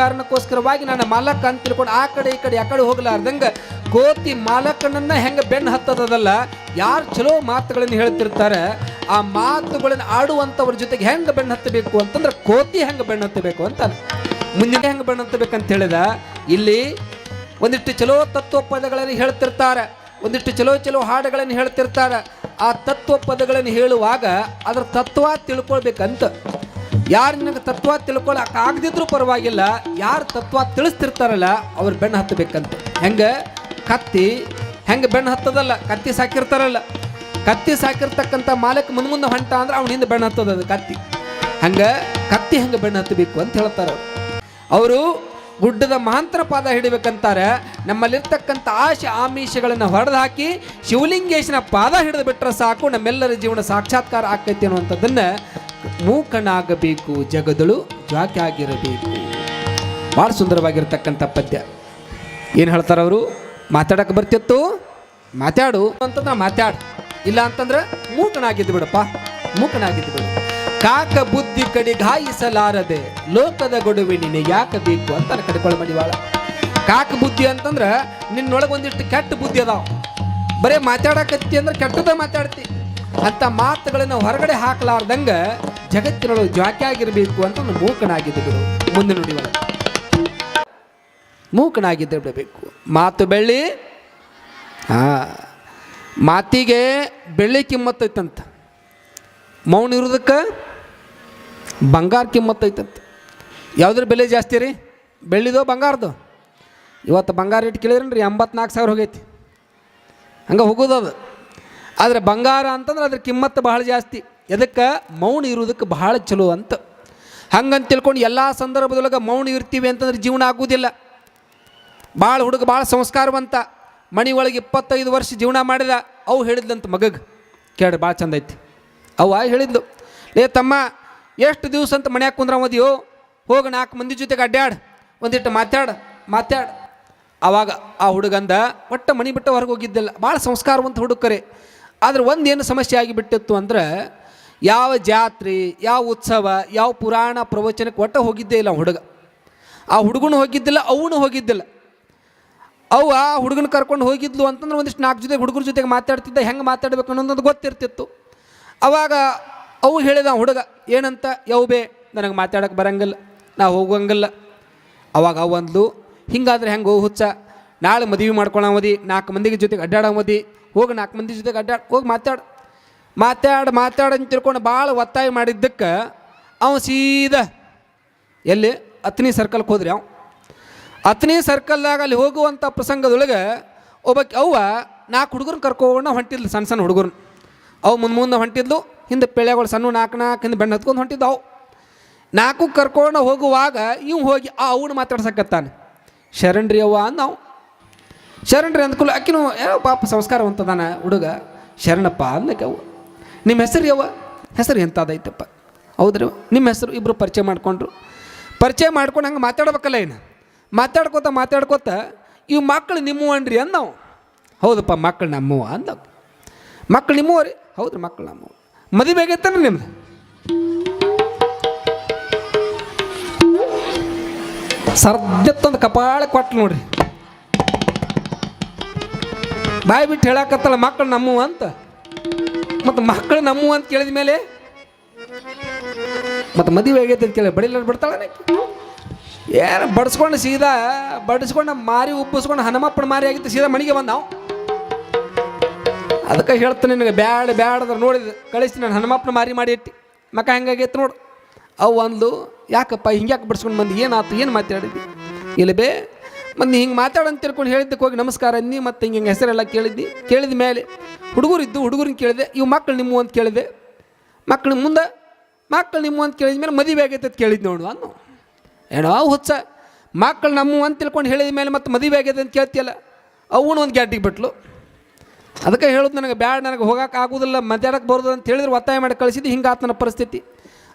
ಕಾರಣಕ್ಕೋಸ್ಕರವಾಗಿ ನನ್ನ ಮಾಲಕ ಅಂತ ತಿಳ್ಕೊಂಡು ಆ ಕಡೆ ಈ ಕಡೆ ಆ ಕಡೆ ಹೋಗ್ಲಾರ್ದಂಗ ಕೋತಿ ಮಾಲಕನನ್ನ ಹೆಂಗ ಬೆನ್ನು ಹತ್ತದಲ್ಲ ಯಾರು ಚಲೋ ಮಾತುಗಳನ್ನು ಹೇಳ್ತಿರ್ತಾರೆ? ಆ ಮಾತುಗಳನ್ನು ಆಡುವಂಥವ್ರ ಜೊತೆಗೆ ಹೆಂಗ ಬೆನ್ನು ಹತ್ತಬೇಕು ಅಂತಂದ್ರೆ ಕೋತಿ ಹೆಂಗ ಬೆನ್ನು ಹತ್ತಬೇಕು ಅಂತ ಮುಂದಿನ ಹೆಂಗ ಬೆನ್ನು ಹತ್ತಬೇಕಂತ ಹೇಳಿದ? ಇಲ್ಲಿ ಒಂದಿಷ್ಟು ಚಲೋ ತತ್ವ ಪದಗಳನ್ನು ಹೇಳ್ತಿರ್ತಾರೆ. ಒಂದಿಷ್ಟು ಚಲೋ ಚಲೋ ಹಾಡುಗಳನ್ನು ಹೇಳ್ತಿರ್ತಾರೆ. ಆ ತತ್ವ ಪದಗಳನ್ನು ಹೇಳುವಾಗ ಅದರ ತತ್ವ ತಿಳ್ಕೊಳ್ಬೇಕಂತ ಯಾರು ನಿನಗೆ ತತ್ವ ತಿಳ್ಕೊಳಕ್ ಆಗದಿದ್ರು ಪರವಾಗಿಲ್ಲ, ಯಾರು ತತ್ವ ತಿಳಿಸ್ತಿರ್ತಾರಲ್ಲ, ಅವ್ರು ಬೆನ್ನು ಹತ್ತಬೇಕಂತ. ಹೆಂಗೆ? ಕತ್ತಿ. ಹೆಂಗೆ ಬೆನ್ನು ಹತ್ತದಲ್ಲ? ಕತ್ತಿ ಸಾಕಿರ್ತಾರಲ್ಲ. ಕತ್ತಿ ಸಾಕಿರ್ತಕ್ಕಂಥ ಮಾಲಕ್ ಮುಂದೆ ಮುಂದೆ ಹೊಂಟ ಅಂದ್ರೆ ಅವ್ನ ಹಿಂದೆ ಬೆನ್ನು ಹತ್ತದ ಕತ್ತಿ. ಹಂಗೆ? ಕತ್ತಿ ಹೆಂಗೆ ಬೆನ್ನು ಹತ್ತಬೇಕು ಅಂತ ಹೇಳ್ತಾರೆ ಅವರು ಗುಡ್ಡದ ಮಹಾಂತರ ಪಾದ ಹಿಡಿಬೇಕಂತಾರೆ. ನಮ್ಮಲ್ಲಿರ್ತಕ್ಕಂಥ ಆಶೆ ಆಮಿಷಗಳನ್ನು ಹೊಡೆದು ಹಾಕಿ ಶಿವಲಿಂಗೇಶನ ಪಾದ ಹಿಡಿದು ಬಿಟ್ಟರೆ ಸಾಕು, ನಮ್ಮೆಲ್ಲರ ಜೀವನ ಸಾಕ್ಷಾತ್ಕಾರ ಆಕೈತಿ ಅನ್ನುವಂಥದ್ದನ್ನು ಮೂಕನಾಗಬೇಕು ಜಗದಳು ಜಾಕೆ ಆಗಿರಬೇಕು ಭಾಳ ಸುಂದರವಾಗಿರ್ತಕ್ಕಂಥ ಪದ್ಯ. ಏನು ಹೇಳ್ತಾರೆ ಅವರು? ಮಾತಾಡಕ್ಕೆ ಬರ್ತಿತ್ತು? ಮಾತಾಡು. ಅಂತಂದ್ರೆ ಮಾತಾಡು. ಇಲ್ಲ ಅಂತಂದ್ರೆ ಮೂಕನಾಗಿದ್ದು ಬಿಡಪ್ಪ. ಮೂಕನಾಗಿದ್ದು ಬಿಡು. ಕಾಕ ಬುದ್ಧಿ ಕಡಿ ಗಾಯಿಸಲಾರದೆ, ಲೋಕದ ಗೊಡುವೆ ನೀನು ಯಾಕೆ ಬೇಕು ಅಂತ ಕಡಿಕೊಳ್ಳ ಮಡಿವಾಳ ಕಾಕ ಬುದ್ಧಿ ಅಂತಂದ್ರೆ ನಿನ್ನೊಳಗೆ ಒಂದಿಷ್ಟು ಕೆಟ್ಟ ಬುದ್ಧಿ ಅದಾವ. ಬರೇ ಮಾತಾಡಕತ್ತಿ ಅಂದ್ರೆ ಕೆಟ್ಟದ ಮಾತಾಡ್ತಿ. ಅಂತ ಮಾತುಗಳನ್ನು ಹೊರಗಡೆ ಹಾಕಲಾರ್ದಂಗ ಜಗತ್ತಿನೊಳಗೆ ಜಾಕಿಯಾಗಿರಬೇಕು ಅಂತ ಮೂಕನಾಗಿದ್ದು ಬಿಡು. ಮುಂದೆ ನೋಡಿ ಮೂಕನಾಗಿದ್ದೇ ಬಿಡಬೇಕು. ಮಾತು ಬೆಳ್ಳಿ. ಹಾ. ಮಾತಿಗೆ ಬೆಳ್ಳಿ ಕಿಮ್ಮತ್ತೈತಂತ ಮೌನ ಇರೋದಕ್ಕೆ? ಬಂಗಾರ ಕಿಮ್ಮತ್ತು ಐತಂತ. ಯಾವುದ್ರ ಬೆಲೆ ಜಾಸ್ತಿ ರೀ? ಬೆಳ್ಳಿದೋ ಬಂಗಾರದು? ಇವತ್ತು ಬಂಗಾರ ರೇಟ್ ಕೇಳಿದ್ರಿ ಎಂಬತ್ನಾಲ್ಕು ಸಾವಿರ ಹೋಗೈತಿ. ಹಂಗೆ ಹೋಗೋದದು ಆದರೆ ಬಂಗಾರ ಅಂತಂದ್ರೆ ಅದ್ರ ಕಿಮ್ಮತ್ತು ಬಹಳ ಜಾಸ್ತಿ. ಎದಕ್ಕೆ? ಮೌನ ಇರೋದಕ್ಕೆ ಬಹಳ ಚಲೋ ಅಂತ. ಹಂಗಂತ ತಿಳ್ಕೊಂಡು ಎಲ್ಲ ಸಂದರ್ಭದೊಳಗೆ ಮೌನ ಇರ್ತೀವಿ ಅಂತಂದ್ರೆ ಜೀವನ ಆಗೋದಿಲ್ಲ. ಭಾಳ ಹುಡುಗ ಭಾಳ ಸಂಸ್ಕಾರವಂತ. ಮಣಿ ಒಳಗೆ ಇಪ್ಪತ್ತೈದು ವರ್ಷ ಜೀವನ ಮಾಡಿದ, ಅವು ಹೇಳಿದ್ಲಂತ ಮಗಗೆ. ಕೇಳಿ ಭಾಳ ಚಂದ ಐತಿ. ಅವ ಹೇಳಿದ್ಲು, ಲೇ ತಮ್ಮ ಎಷ್ಟು ದಿವಸ ಅಂತ ಮನ್ಯಾಗ ಕುಂದ್ರ ಮದಿಯೋ ಹೋಗಿ ನಾಲ್ಕು ಮಂದಿ ಜೊತೆಗೆ ಅಡ್ಡಾಡ್ ಒಂದಿಟ್ಟು ಮಾತಾಡ, ಮಾತಾಡ್. ಅವಾಗ ಆ ಹುಡುಗಂದ ಒಟ್ಟು ಮನೆ ಬಿಟ್ಟು ಹೊರಗೆ ಹೋಗಿದ್ದಿಲ್ಲ. ಭಾಳ ಸಂಸ್ಕಾರವಂತ ಹುಡುಕರೆ. ಆದ್ರೆ ಒಂದೇನು ಸಮಸ್ಯೆ ಆಗಿಬಿಟ್ಟಿತ್ತು ಅಂದ್ರೆ, ಯಾವ ಜಾತ್ರೆ, ಯಾವ ಉತ್ಸವ, ಯಾವ ಪುರಾಣ ಪ್ರವಚನಕ್ಕೆ ಒಟ್ಟು ಹೋಗಿದ್ದೇ ಇಲ್ಲ ಹುಡುಗ. ಆ ಹುಡುಗನು ಹೋಗಿದ್ದಿಲ್ಲ, ಅವನು ಹೋಗಿದ್ದಿಲ್ಲ. ಅವು ಆ ಹುಡುಗನ ಕರ್ಕೊಂಡು ಹೋಗಿದ್ಲು ಅಂತಂದ್ರೆ ಒಂದಿಷ್ಟು ನಾಲ್ಕು ಜೊತೆ ಹುಡುಗರ ಜೊತೆಗೆ ಮಾತಾಡ್ತಿದ್ದ, ಹೆಂಗೆ ಮಾತಾಡ್ಬೇಕು ಅನ್ನೋದು ಗೊತ್ತಿರ್ತಿತ್ತು. ಅವಾಗ ಅವು ಹೇಳಿದ ಹುಡುಗ, ಏನಂತ? ಯಾವ ಬೇ ನನಗೆ ಮಾತಾಡೋಕೆ ಬರಂಗಿಲ್ಲ, ನಾ ಹೋಗಂಗಿಲ್ಲ ಅವಾಗ ಅವು ಅಂದ್ಲು, ಹಿಂಗಾದ್ರೆ ಹೆಂಗೆ ಹೋಗಿ ಹುಚ್ಚ, ನಾಳೆ ಮದುವೆ ಮಾಡ್ಕೊಳ್ಳೋ ಮದಿ, ನಾಲ್ಕು ಮಂದಿಗೆ ಜೊತೆಗೆ ಅಡ್ಡಾಡೋ ಮದಿ, ಹೋಗಿ ನಾಲ್ಕು ಮಂದಿ ಜೊತೆಗೆ ಅಡ್ಡಾಡ್, ಹೋಗಿ ಮಾತಾಡು. ಮಾತಾಡು ಮಾತಾಡು ಅಂತ ತಿಳ್ಕೊಂಡು ಭಾಳ ಒತ್ತಾಯ ಮಾಡಿದ್ದಕ್ಕೆ ಅವ ಸೀದಾ ಎಲ್ಲಿ? ಹತ್ತನೇ ಸರ್ಕಲ್ಗೆ ಹೋದ್ರಿ ಅವ. ಹತ್ತನೇ ಸರ್ಕಲ್ದಾಗ ಅಲ್ಲಿ ಹೋಗುವಂಥ ಪ್ರಸಂಗದೊಳಗೆ ಒಬ್ಬಕ್ಕೆ ಅವ್ವ ನಾಲ್ಕು ಹುಡುಗರನ್ನ ಕರ್ಕೊಂಡು ಹೊಂಟಿದ್ಲು ಸಣ್ಣ ಸಣ್ಣ ಹುಡುಗರು ಅವು ಮುಂದೆ ಮುಂದೆ ಹೊಂಟಿದ್ಲು ಹಿಂದೆ ಪೆಳೆಗಳು ಸಣ್ಣ ನಾಲ್ಕು ನಾಲ್ಕು ಹಿಂದೆ ಬೆಣ್ಣೆ ಹತ್ಕೊಂಡು ಹೊಂಟಿದ್ದಾವು. ನಾಲ್ಕು ಕರ್ಕೊಂಡು ಹೋಗುವಾಗ ಇವ್ ಹೋಗಿ ಆ ಅವನು ಮಾತಾಡ್ಸಕತ್ತಾನೆ. ಶರಣ್ರಿ ಅವ್ವ ನಾವು ಶರಣ್ರಿ ಅಂದ್ಕೂಲ ಆಕಿನೂ ಏನೋ ಪಾಪ ಸಂಸ್ಕಾರವಂತದಾನ ಹುಡುಗ, ಶರಣಪ್ಪ ಅಂದಕ್ಕೆ ನಿಮ್ಮ ಹೆಸರು ಯವ್ವ ಹೆಸರು ಎಂಥದೈತಪ್ಪ ಹೌದ್ರಿ ನಿಮ್ಮ ಹೆಸರು ಇಬ್ಬರು ಪರಿಚಯ ಮಾಡಿಕೊಂಡ್ರು. ಪರಿಚಯ ಮಾಡ್ಕೊಂಡು ಹಂಗೆ ಮಾತಾಡ್ಬೇಕಲ್ಲ ಏನು? ಮಾತಾಡ್ಕೋತ ಮಾತಾಡ್ಕೋತ, ಇವು ಮಕ್ಕಳು ನಿಮ್ಮವನ್ರಿ ಅಂದ ನಾವು ಹೌದಪ್ಪ ಮಕ್ಕಳು ನಮ್ಮವ ಅಂದ ಮಕ್ಕಳು ನಿಮ್ಮವ ರೀ ಹೌದ್ರಿ ಮಕ್ಕಳು ನಮ್ಮವ. ಮದುವೆ ಆಗೈತನ ನಿಮ್ದು? ಸರ್ದತ್ತೊಂದು ಕಪಾಳ ಕೊಟ್ಟು ನೋಡ್ರಿ. ಬಾಯಿ ಬಿಟ್ಟು ಹೇಳಕತ್ತಲ್ಲ ಮಕ್ಕಳು ನಮ್ಮ ಅಂತ. ಮತ್ತು ಮಕ್ಕಳು ನಮ್ಮ ಅಂತ ಕೇಳಿದ ಮೇಲೆ ಮತ್ತು ಮದುವೆ ಆಗೈತೆ ಅಂತ ಕೇಳಿ ಬಡಿಲ ಬಿಡ್ತಾಳೆ ಏನು ಬಡಿಸ್ಕೊಂಡು ಸೀದಾ ಬಡಿಸ್ಕೊಂಡು ಮಾರಿ ಉಬ್ಬಿಸ್ಕೊಂಡು ಹನುಮಪ್ಪನ ಮಾರಿ ಆಗಿತ್ತು ಸೀದಾ ಮನೆಗೆ ಬಂದ ನಾವು ಅದಕ್ಕೆ ಹೇಳ್ತಾನೆ ನಿನಗೆ, ಬ್ಯಾಡ ಬ್ಯಾಡದ್ರೆ ನೋಡಿದ ಕಳಿಸಿ ನಾನು ಹನುಮಪ್ಪನ ಮಾರಿ ಮಾಡಿ ಇಟ್ಟು ಮಕ್ಕ ಹೆಂಗಾಗೈತೆ ನೋಡು. ಅವು ಅಂದ್ಲು, ಯಾಕಪ್ಪ ಹಿಂಗ್ಯಾಕೆ ಬಿಡ್ಸ್ಕೊಂಡು ಬಂದು? ಏನಾಯ್ತು ಏನು ಮಾತಾಡಿದ್ವಿ ಇಲ್ಲಿ ಬೇ, ಮತ್ತು ಹಿಂಗೆ ಮಾತಾಡೋಂತ ತಿಳ್ಕೊಂಡು ಹೇಳಿದ್ದಕ್ಕೆ ಹೋಗಿ ನಮಸ್ಕಾರ ಅಂದಿ ಮತ್ತು ಹಿಂಗೆ ಹಿಂಗೆ ಹೆಸರೆಲ್ಲ ಕೇಳಿದ್ದು? ಕೇಳಿದ ಮೇಲೆ ಹುಡುಗರು ಇದ್ದು ಕೇಳಿದೆ, ಇವು ಮಕ್ಕಳು ನಿಮ್ಮ ಅಂತ ಕೇಳಿದೆ. ಮಕ್ಕಳು ಮುಂದೆ ಮಕ್ಕಳು ನಿಮ್ಮ ಅಂತ ಕೇಳಿದ ಮೇಲೆ ಮದುವೆ ಆಗೈತೆ ಅಂತ ಕೇಳಿದ್ ನೋಡು ಅನ್ನು. ಏನೋ ಹುಚ್ಚ ಮಕ್ಕಳು ನಮ್ಮ ಅಂತ ತಿಳ್ಕೊಂಡು ಹೇಳಿದ ಮೇಲೆ ಮತ್ತೆ ಮದುವೆ ಆಗೈತೆ ಅಂತ ಕೇಳ್ತಿಯಲ್ಲ? ಅವನು ಒಂದು ಗ್ಯಾಟಿಗೆ ಬಿಟ್ಲು. ಅದಕ್ಕೆ ಹೇಳೋದು ನನಗೆ ಬ್ಯಾಡ, ನನಗೆ ಹೋಗಕ್ಕೆ ಆಗೋದಿಲ್ಲ, ಮಧ್ಯಾಹ್ನಕ್ಕೆ ಬರೋದು ಅಂತ ಹೇಳಿದ್ರೆ ಒತ್ತಾಯ ಮಾಡಿ ಕಳಿಸಿದ್ದು ಹಿಂಗೆ ಆತನ ಪರಿಸ್ಥಿತಿ.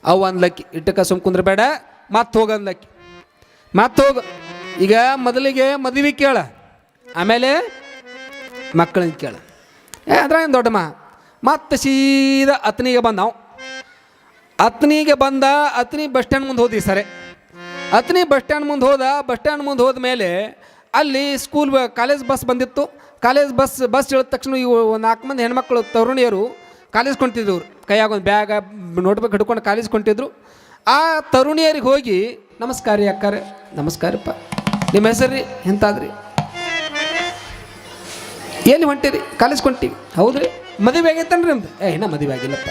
ಅವು ಅಂದ್ಲಕ್ಕಿ ಇಟ್ಟಕ್ಕ ಸುಮ್ ಕುಂದ್ರೆ ಬೇಡ ಮತ್ತೆ ಹೋಗ ಅಂದ್ಲಕ್ಕಿ. ಮತ್ತೆ ಹೋಗ. ಈಗ ಮೊದಲಿಗೆ ಮದುವೆ ಕೇಳ, ಆಮೇಲೆ ಮಕ್ಕಳನ್ನ ಕೇಳ. ಏ, ಅದ್ರಾಗ ದೊಡ್ಡಮ್ಮ ಮತ್ತೆ ಸೀದಾ ಅತ್ನಿಗೆ ಬಂದ ನಾವು ಅತ್ನಿಗೆ ಬಂದ, ಅತ್ನಿ ಬಸ್ ಸ್ಟ್ಯಾಂಡ್ ಮುಂದೆ ಹೋದಿ ಸರಿ. ಅತ್ನಿ ಬಸ್ ಸ್ಟ್ಯಾಂಡ್ ಮುಂದೆ ಹೋದ, ಬಸ್ ಸ್ಟ್ಯಾಂಡ್ ಮುಂದೆ ಹೋದ ಮೇಲೆ ಅಲ್ಲಿ ಸ್ಕೂಲ್ ಕಾಲೇಜ್ ಬಸ್ ಬಂದಿತ್ತು. ಕಾಲೇಜ್ ಬಸ್ ಬಸ್ ಇಳಿದ ತಕ್ಷಣ ಇವು ನಾಲ್ಕು ಮಂದಿ ಹೆಣ್ಮಕ್ಳು, ತರುಣಿಯರು ಕಾಲೇಜ್ ಕೊಂತಿದ್ರು ಕೈಯಾಗ ಒಂದು ಬ್ಯಾಗ ನೋಟ್ಬುಕ್ ಹಿಡ್ಕೊಂಡು ಕಾಲೇಜ್ ಕೊಂತಿದ್ರು ಆ ತರುಣಿಯರಿಗೆ ಹೋಗಿ, ನಮಸ್ಕಾರ ರೀ ಅಕ್ಕಾರೆ. ನಮಸ್ಕಾರಪ್ಪ. ನಿಮ್ಮ ಹೆಸರು ರೀ? ಎಂತಾದ್ರಿ? ಎಲ್ಲಿ ಹೊಂಟಿರಿ? ಕಾಲೇಜ್ ಕೊಂಟಿವಿ. ಹೌದ್ರಿ? ಮದುವೆ ಆಗೈತನ್ರಿ ನಮ್ದು? ಏ, ಇನ್ನ ಮದುವೆ ಆಗಿಲ್ಲಪ್ಪ.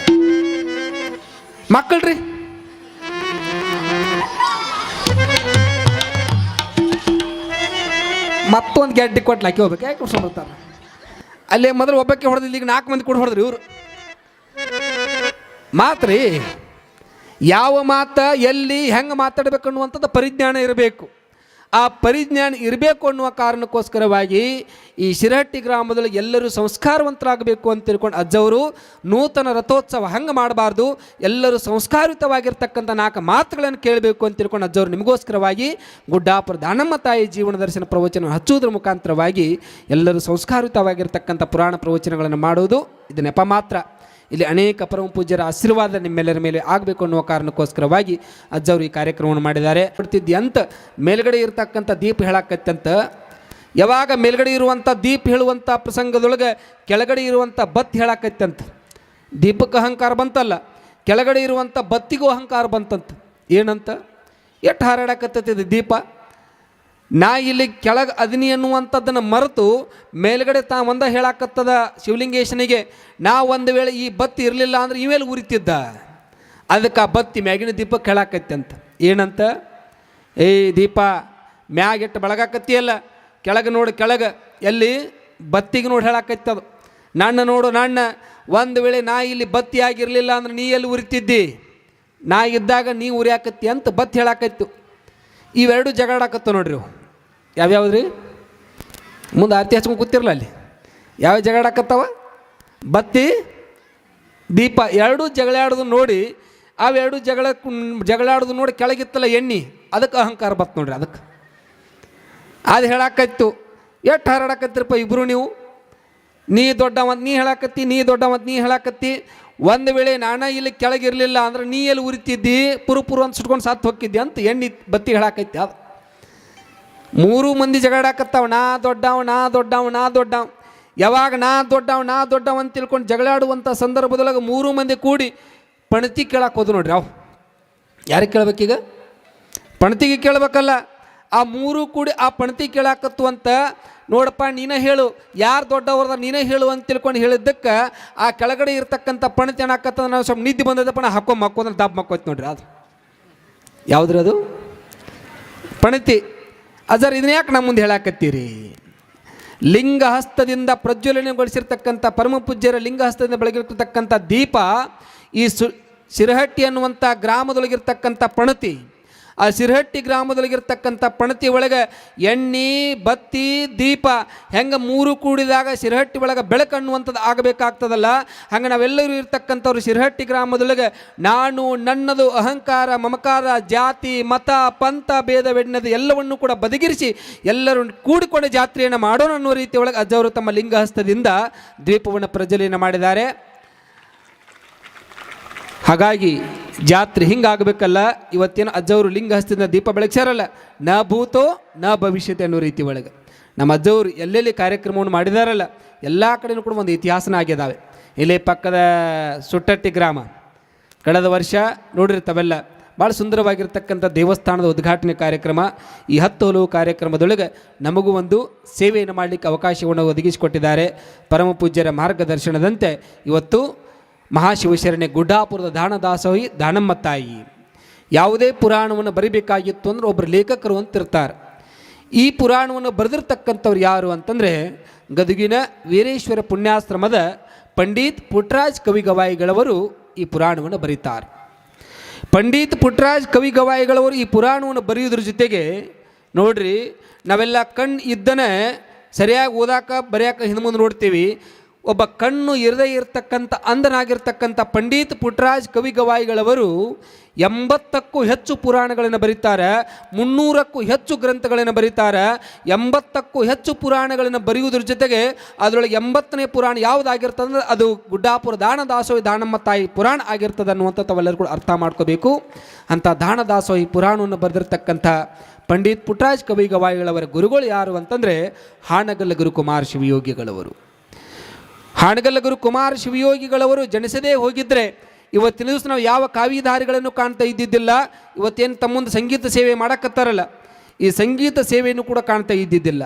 ಮಕ್ಕಳ್ರಿ? ಮತ್ತೊಂದು ಗೆಡ್ಡೆ ಕೊಟ್ಟು ಹಾಕಿ ಹೋಗ್ಬೇಕು. ಯಾಕೆ ಬರ್ತಾರೆ? ಅಲ್ಲೇ ಮೊದಲು ಒಬ್ಬಕ್ಕೆ ಹೊಡೆದಿಲ್ಲ ಈಗ ನಾಲ್ಕು ಮಂದಿ ಕೂಡ ಹೊಡೆದ್ರಿ ಇವರು. ಮಾತ್ರ, ಯಾವ ಮಾತ ಎಲ್ಲಿ ಹೆಂಗೆ ಮಾತಾಡಬೇಕು ಅನ್ನುವಂಥದ್ದು ಪರಿಜ್ಞಾನ ಇರಬೇಕು. ಆ ಪರಿಜ್ಞಾನ ಇರಬೇಕು ಅನ್ನುವ ಕಾರಣಕ್ಕೋಸ್ಕರವಾಗಿ ಈ ಶಿರಹಟ್ಟಿ ಗ್ರಾಮದಲ್ಲಿ ಎಲ್ಲರೂ ಸಂಸ್ಕಾರವಂತರಾಗಬೇಕು ಅಂತ ತಿಳ್ಕೊಂಡು ಅಜ್ಜವರು ನೂತನ ರಥೋತ್ಸವ ಹಂಗೆ ಮಾಡಬಾರ್ದು, ಎಲ್ಲರೂ ಸಂಸ್ಕಾರಯುತವಾಗಿರ್ತಕ್ಕಂಥ ನಾಲ್ಕು ಮಾತುಗಳನ್ನು ಕೇಳಬೇಕು ಅಂತ ತಿಳ್ಕೊಂಡು ಅಜ್ಜವರು ನಿಮಗೋಸ್ಕರವಾಗಿ ಗುಡ್ಡಾಪುರ ದಾನಮ್ಮ ತಾಯಿ ಜೀವನ ದರ್ಶನ ಪ್ರವಚನ ಹಚ್ಚುವುದರ ಮುಖಾಂತರವಾಗಿ ಎಲ್ಲರೂ ಸಂಸ್ಕಾರಯುತವಾಗಿರ್ತಕ್ಕಂಥ ಪುರಾಣ ಪ್ರವಚನಗಳನ್ನು ಮಾಡುವುದು ಇದು ನೆಪ ಮಾತ್ರ. ಇಲ್ಲಿ ಅನೇಕ ಪರಮ ಪೂಜ್ಯರ ಆಶೀರ್ವಾದ ನಿಮ್ಮೆಲ್ಲರ ಮೇಲೆ ಆಗಬೇಕು ಅನ್ನುವ ಕಾರಣಕ್ಕೋಸ್ಕರವಾಗಿ ಅಜ್ಜವರು ಈ ಕಾರ್ಯಕ್ರಮವನ್ನು ಮಾಡಿದ್ದಾರೆ. ಕೊಡ್ತಿದ್ದೆ ಅಂತ ಮೇಲ್ಗಡೆ ಇರತಕ್ಕಂಥ ದೀಪ ಹೇಳಾಕತ್ತಂತ ಯಾವಾಗ ಮೇಲ್ಗಡೆ ಇರುವಂಥ ದೀಪ ಹೇಳುವಂಥ ಪ್ರಸಂಗದೊಳಗೆ ಕೆಳಗಡೆ ಇರುವಂಥ ಬತ್ತಿ ಹೇಳಾಕತ್ತಂತ ದೀಪಕ್ಕೆ ಅಹಂಕಾರ ಬಂತಲ್ಲ, ಕೆಳಗಡೆ ಇರುವಂಥ ಬತ್ತಿಗೂ ಅಹಂಕಾರ ಬಂತಂತ. ಏನಂತ? ಎಷ್ಟು ಹಾರಾಡಕತ್ತೈತಿ ದೀಪ? ನಾ ಇಲ್ಲಿ ಕೆಳಗೆ ಅದಿನಿ ಅನ್ನುವಂಥದ್ದನ್ನು ಮರೆತು ಮೇಲ್ಗಡೆ ತಾ ಒಂದ ಹೇಳಾಕತ್ತದ ಶಿವಲಿಂಗೇಶನಿಗೆ, ನಾ ಒಂದು ವೇಳೆ ಈ ಬತ್ತಿ ಇರಲಿಲ್ಲ ಅಂದ್ರೆ ಇವೇಲಿ ಉರಿತಿದ್ದ? ಅದಕ್ಕೆ ಆ ಬತ್ತಿ ಮ್ಯಾಗಿನ ದೀಪ ಹೇಳಾಕತ್ತಿ ಅಂತ. ಏನಂತ? ಏಯ್ ದೀಪ ಮ್ಯಾಗಿಟ್ಟು ಬೆಳಗಾಕತ್ತಿಯಲ್ಲ ಕೆಳಗೆ ನೋಡು, ಕೆಳಗೆ. ಎಲ್ಲಿ? ಬತ್ತಿಗೆ ನೋಡಿ ಹೇಳಾಕತ್ತಿ ಅದು. ನನ್ನ ನೋಡು, ನನ್ನ. ಒಂದು ವೇಳೆ ನಾ ಇಲ್ಲಿ ಬತ್ತಿ ಆಗಿರಲಿಲ್ಲ ಅಂದ್ರೆ ನೀ ಎಲ್ಲಿ ಉರಿತಿದ್ದಿ? ನಾ ಇದ್ದಾಗ ನೀ ಉರಿಯಾಕತ್ತಿ ಅಂತ ಬತ್ತಿ ಹೇಳಾಕತ್ತು ಇವೆರಡು ಜಗಳಾಕತ್ತು ನೋಡ್ರಿ ಇವು. ಯಾವ್ಯಾವ್ದು ರೀ ಮುಂದೆ ಆರತಿ ಹಚ್ಕೊಂಡು ಕೂತಿರಲ್ಲ ಅಲ್ಲಿ. ಯಾವ ಜಗಳಾಕತ್ತವ ಬತ್ತಿ, ದೀಪ, ಎರಡೂ ಜಗಳಾಡೋದು ನೋಡಿ ಅವೆರಡು ಜಗಳ ಜಗಳಾಡೋದು ನೋಡಿ ಕೆಳಗಿತ್ತಲ್ಲ ಎಣ್ಣೆ, ಅದಕ್ಕೆ ಅಹಂಕಾರ ಬತ್ತು ನೋಡ್ರಿ ಅದಕ್ಕೆ. ಅದು ಹೇಳಾಕತ್ತು, ಎಷ್ಟು ಹಾರಾಡಕತ್ತಿರಪ್ಪ ಇಬ್ಬರು ನೀವು? ನೀ ದೊಡ್ಡವಂತ ನೀ ಹೇಳಾಕತ್ತಿ, ನೀ ದೊಡ್ಡ ಮತ್ತು ನೀ ಹೇಳಾಕತ್ತಿ, ಒಂದು ವೇಳೆ ನಾನ ಇಲ್ಲಿ ಕೆಳಗಿರಲಿಲ್ಲ ಅಂದ್ರೆ ನೀ ಎಲ್ಲಿ ಉರಿತಿದ್ದಿ, ಪುರುಪುರು ಪುರು ಅಂತ ಸುಟ್ಕೊಂಡು ಸಾತ್ ಹೋಗಿದ್ದೆ ಅಂತ ಎಣ್ಣೆ ಬತ್ತಿ ಹೇಳಾಕೈತಿ ಅದು. ಮೂರು ಮಂದಿ ಜಗಳಾಡಕತ್ತಾವ ನಾ ದೊಡ್ಡವ ನಾ ದೊಡ್ಡವ ನಾ ದೊಡ್ಡವ. ಯಾವಾಗ ನಾ ದೊಡ್ಡವ ನಾ ದೊಡ್ಡವ ಅಂತ ತಿಳ್ಕೊಂಡು ಜಗಳಾಡುವಂಥ ಸಂದರ್ಭದೊಳಗೆ ಮೂರು ಮಂದಿ ಕೂಡಿ ಪಣತಿ ಕೇಳಕ್ಕೆ ಹೋದ್ರು ನೋಡ್ರಿ, ಅವು. ಯಾರಿಗೆ ಕೇಳ್ಬೇಕೀಗ? ಪಣತಿಗೆ ಕೇಳಬೇಕಲ್ಲ. ಆ ಮೂರು ಕೂಡಿ ಆ ಪಣತಿ ಕೇಳಾಕತ್ತು ಅಂತ ನೋಡಪ್ಪ, ನೀನೇ ಹೇಳು. ಯಾರು ದೊಡ್ಡವ್ರದ ನೀನೇ ಹೇಳು ಅಂತ ತಿಳ್ಕೊಂಡು ಹೇಳಿದ್ದಕ್ಕೆ, ಆ ಕೆಳಗಡೆ ಇರ್ತಕ್ಕಂಥ ಪಣತಿ ಏನಾಕತ್ತದ ನಾವು ಸ್ವಲ್ಪ ನಿದ್ದೆ ಬಂದದಪ್ಪ ನಾ ಹಾಕೋ ಮಕ್ಕೋದ್ರೆ ದಾಬ್ ಮಕ್ಕೋತ್ ನೋಡ್ರಿ ಅದು. ಯಾವುದ್ರದು ಪಣತಿ. ಅಜರ್ ಇದನ್ನ ಯಾಕೆ ನಮ್ಮ ಮುಂದೆ ಹೇಳಾಕತ್ತೀರಿ? ಲಿಂಗಹಸ್ತದಿಂದ ಪ್ರಜ್ವಲನೆಗೊಳಿಸಿರ್ತಕ್ಕಂಥ ಪರಮ ಪೂಜ್ಯರ ಲಿಂಗ ಹಸ್ತದಿಂದ ಬೆಳಗಿರ್ತಕ್ಕಂಥ ದೀಪ ಈ ಸು ಶಿರಹಟ್ಟಿ ಅನ್ನುವಂಥ ಗ್ರಾಮದೊಳಗಿರ್ತಕ್ಕಂಥ ಪಣತಿ ಆ ಸಿರಹಟ್ಟಿ ಗ್ರಾಮದೊಳಗಿರ್ತಕ್ಕಂಥ ಪಣತಿ ಒಳಗೆ ಎಣ್ಣೆ, ಬತ್ತಿ, ದೀಪ ಹೆಂಗೆ ಮೂರು ಕೂಡಿದಾಗ ಸಿರಹಟ್ಟಿ ಒಳಗೆ ಬೆಳಕನ್ನುವಂಥದ್ದು ಆಗಬೇಕಾಗ್ತದಲ್ಲ? ಹಂಗೆ ನಾವೆಲ್ಲರೂ ಇರ್ತಕ್ಕಂಥವ್ರು ಸಿರಹಟ್ಟಿ ಗ್ರಾಮದೊಳಗೆ ನಾನು, ನನ್ನದು, ಅಹಂಕಾರ, ಮಮಕಾರ, ಜಾತಿ, ಮತ, ಪಂಥ ಭೇದವೆಣ್ಣದು ಎಲ್ಲವನ್ನು ಕೂಡ ಬದಿಗಿರಿಸಿ ಎಲ್ಲರೂ ಕೂಡಿಕೊಂಡು ಜಾತ್ರೆಯನ್ನು ಮಾಡೋಣ ಅನ್ನೋ ರೀತಿಯೊಳಗೆ ಅಜ್ಜವರು ತಮ್ಮ ಲಿಂಗಹಸ್ತದಿಂದ ದ್ವೀಪವನ್ನು ಪ್ರಜ್ವಲನ ಮಾಡಿದ್ದಾರೆ. ಹಾಗಾಗಿ ಜಾತ್ರೆ ಹಿಂಗಾಗಬೇಕಲ್ಲ, ಇವತ್ತೇನು ಅಜ್ಜವರು ಲಿಂಗ ಹಸ್ತದಿಂದ ದೀಪ ಬೆಳಗ್ಸ್ಯಾರಲ್ಲ ನ ಭೂತೋ ನ ಭವಿಷ್ಯತೆ ಅನ್ನೋ ರೀತಿ ಒಳಗೆ. ನಮ್ಮ ಅಜ್ಜವರು ಎಲ್ಲೆಲ್ಲಿ ಕಾರ್ಯಕ್ರಮವನ್ನು ಮಾಡಿದಾರಲ್ಲ, ಎಲ್ಲ ಕಡೆನೂ ಕೂಡ ಒಂದು ಇತಿಹಾಸನ ಆಗಿದ್ದಾವೆ ಇಲ್ಲಿ ಪಕ್ಕದ ಸುಟ್ಟಟ್ಟಿ ಗ್ರಾಮ, ಕಳೆದ ವರ್ಷ ನೋಡಿರ್ತವೆಲ್ಲ, ಭಾಳ ಸುಂದರವಾಗಿರ್ತಕ್ಕಂಥ ದೇವಸ್ಥಾನದ ಉದ್ಘಾಟನೆ ಕಾರ್ಯಕ್ರಮ, ಈ ಹತ್ತು ಹಲವು ಕಾರ್ಯಕ್ರಮದೊಳಗೆ ನಮಗೂ ಒಂದು ಸೇವೆಯನ್ನು ಮಾಡಲಿಕ್ಕೆ ಅವಕಾಶವನ್ನು ಒದಗಿಸಿಕೊಟ್ಟಿದ್ದಾರೆ ಪರಮ ಪೂಜ್ಯರ ಮಾರ್ಗದರ್ಶನದಂತೆ. ಇವತ್ತು ಮಹಾಶಿವಶರಣೆ ಗುಡ್ಡಾಪುರದ ದಾನದಾಸೋಹಿ ದಾನಮ್ಮ ತಾಯಿ ಯಾವುದೇ ಪುರಾಣವನ್ನು ಬರಿಬೇಕಾಗಿತ್ತು ಅಂದ್ರೆ ಒಬ್ಬರು ಲೇಖಕರು ಅಂತಿರ್ತಾರೆ. ಈ ಪುರಾಣವನ್ನು ಬರೆದಿರ್ತಕ್ಕಂಥವ್ರು ಯಾರು ಅಂತಂದರೆ ಗದುಗಿನ ವೀರೇಶ್ವರ ಪುಣ್ಯಾಶ್ರಮದ ಪಂಡಿತ್ ಪುಟ್ರಾಜ್ ಕವಿ ಗವಾಯಿಗಳವರು ಈ ಪುರಾಣವನ್ನು ಬರೀತಾರೆ. ಪಂಡಿತ್ ಪುಟ್ರಾಜ್ ಕವಿ ಗವಾಯಿಗಳವರು ಈ ಪುರಾಣವನ್ನು ಬರೆಯೋದ್ರ ಜೊತೆಗೆ ನೋಡ್ರಿ, ನಾವೆಲ್ಲ ಕಣ್ಣು ಇದ್ದನೇ ಸರಿಯಾಗಿ ಓದಾಕ, ಬರೆಯಾಕ ಹಿಂದೆ ಮುಂದೆ ನೋಡ್ತೀವಿ. ಒಬ್ಬ ಕಣ್ಣು ಇರದೇ ಇರತಕ್ಕಂಥ ಅಂಧನಾಗಿರ್ತಕ್ಕಂಥ ಪಂಡಿತ್ ಪುಟ್ರಾಜ್ ಕವಿಗವಾಯಿಗಳವರು ಎಂಬತ್ತಕ್ಕೂ ಹೆಚ್ಚು ಪುರಾಣಗಳನ್ನು ಬರೀತಾರೆ, ಮುನ್ನೂರಕ್ಕೂ ಹೆಚ್ಚು ಗ್ರಂಥಗಳನ್ನು ಬರೀತಾರೆ, ಎಂಬತ್ತಕ್ಕೂ ಹೆಚ್ಚು ಪುರಾಣಗಳನ್ನು ಬರೆಯುವುದ್ರ ಜೊತೆಗೆ ಅದರೊಳಗೆ ಎಂಬತ್ತನೇ ಪುರಾಣ ಯಾವುದಾಗಿರ್ತದಂದ್ರೆ ಅದು ಗುಡ್ಡಾಪುರ ದಾನ ದಾಸೋಹಿ ದಾನಮ್ಮ ತಾಯಿ ಪುರಾಣ ಆಗಿರ್ತದೆ ಅನ್ನುವಂಥ ತಾವೆಲ್ಲರೂ ಕೂಡ ಅರ್ಥ ಮಾಡ್ಕೋಬೇಕು. ಅಂಥ ದಾನ ದಾಸೋಹಿ ಪುರಾಣವನ್ನು ಬರೆದಿರ್ತಕ್ಕಂಥ ಪಂಡಿತ್ ಪುಟ್ರಾಜ್ ಕವಿ ಗವಾಯಿಗಳವರ ಗುರುಗಳು ಯಾರು ಅಂತಂದರೆ ಹಾನಗಲ್ಲ ಗುರುಕುಮಾರ್ ಶಿವಯೋಗಿಗಳವರು. ಹಾನಗಲ್ಲ ಗುರು ಕುಮಾರ ಶಿವಯೋಗಿಗಳವರು ಜನಿಸದೇ ಹೋಗಿದ್ರೆ ಇವತ್ತಿನ ದಿವಸ ನಾವು ಯಾವ ಕಾವಿಧಾರಿಗಳನ್ನು ಕಾಣ್ತಾ ಇದ್ದಿದ್ದಿಲ್ಲ, ಇವತ್ತೇನು ತಮ್ಮೊಂದು ಸಂಗೀತ ಸೇವೆ ಮಾಡಕ್ಕತ್ತಾರಲ್ಲ ಈ ಸಂಗೀತ ಸೇವೆಯನ್ನು ಕೂಡ ಕಾಣ್ತಾ ಇದ್ದಿದ್ದಿಲ್ಲ.